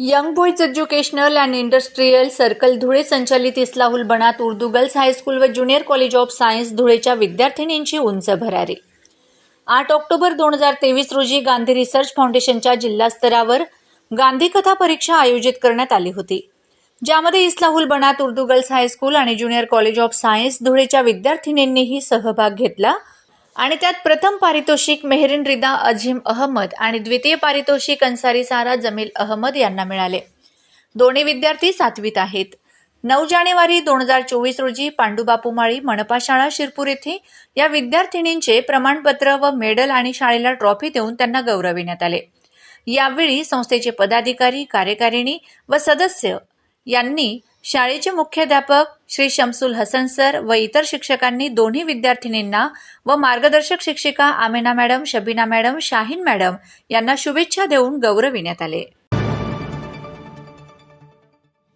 Young boys educational and industrial circle Dhule संचालित Islahul Banat Urdu girls high school व junior college of science धुळेच्या विद्यार्थिनींची उंच भरारी. आठ ऑक्टोबर दोन हजार तेवीस रोजी गांधी रिसर्च फाउंडेशनच्या जिल्हास्तरावर गांधी कथा परीक्षा आयोजित करण्यात आली होती. ज्यामध्ये Islahul Banat Urdu girls high school आणि ज्युनियर कॉलेज ऑफ सायन्स धुळेच्या विद्यार्थिनींनीही सहभाग घेतला. आणि त्यात प्रथम पारितोषिक मेहरीन रिदा अझीम अहमद आणि द्वितीय पारितोषिक अन्सारी सारा जमील अहमद यांना मिळाले. दोन्ही विद्यार्थी सातवीत आहेत. नऊ जानेवारी दोन हजार चोवीस रोजी पांडुबापू माळी मनपा शाळा शिरपूर येथे या विद्यार्थिनींचे प्रमाणपत्र व मेडल आणि शाळेला ट्रॉफी देऊन त्यांना गौरविण्यात आले. यावेळी संस्थेचे पदाधिकारी कार्यकारिणी व सदस्य यांनी शाळेचे मुख्याध्यापक श्री शमसुल हसन सर व इतर शिक्षकांनी दोन्ही विद्यार्थिनींना व मार्गदर्शक शिक्षिका Amena madam Shabina madam Shaheen madam यांना शुभेच्छा देऊन गौरविण्यात आले.